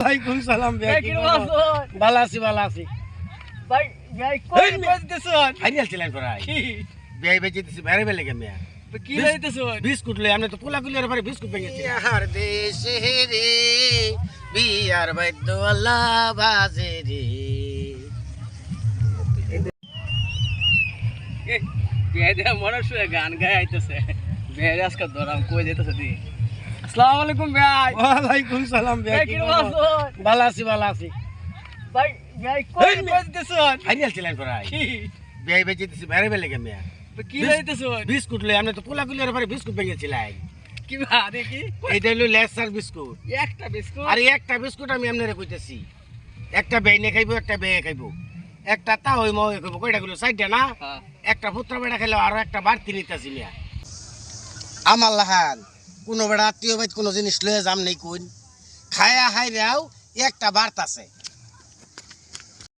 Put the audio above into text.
ওয়ালাইকুম সালাম ভাই ভাই ভালো আছি ভালো আছি। ভাই ভাই কই এই ফাইনাল ছিলেন পড়াই কি? বিয়াই বেজে বাইরে বেলে গে কি বিস- বিস্কুট লই আমরা তো পোলা গুলিয়ার পরে বিস্কুট ভেঙেছি বিহার দেশে রে বিয়ার বৈদ্য আল্লাহ বাজে রে। বিয়ে মনে শুয়ে গান গায় আইতেছে। বিয়ে আজকে ধরাম কই যেতেছে দি? আসসালামু আলাইকুম ভাই। ওয়ালাইকুম সালাম ভাই ভাই কিরম আছো ভালো আছি ভালো আছি। ভাই ভাই কই এই ফাইনাল ছিলেন পড়াই কি? বিয়াই বেজে দিছি বাইরে বেলে গে কি বিস- বিস্কুট লই আমরা তো পোলা গুলিয়ার পরে বিস্কুট ভেঙেছিলাই কি ভা দেখি এইটা হলো লেসার বিস্কুট। একটা বিস্কুট? আর একটা বিস্কুট আমি আপনারে কইতেছি। একটা বেইনে খাইবো একটা বেয়ে খাইবো। একটা তা হই মহে খাইবো। কয়টা গুলো সাইডটা না? হ্যাঁ। একটা পুত্র বেড়া খেলে আরও একটা বাড়তি নিতেছি মিয়া। আমার লাহান। কোনো বেড়া, আত্মীয় বাইত কোনো জিনিস লয়ে যাম নেই কোন খায়া হাই রাও একটা বার্তা আছে।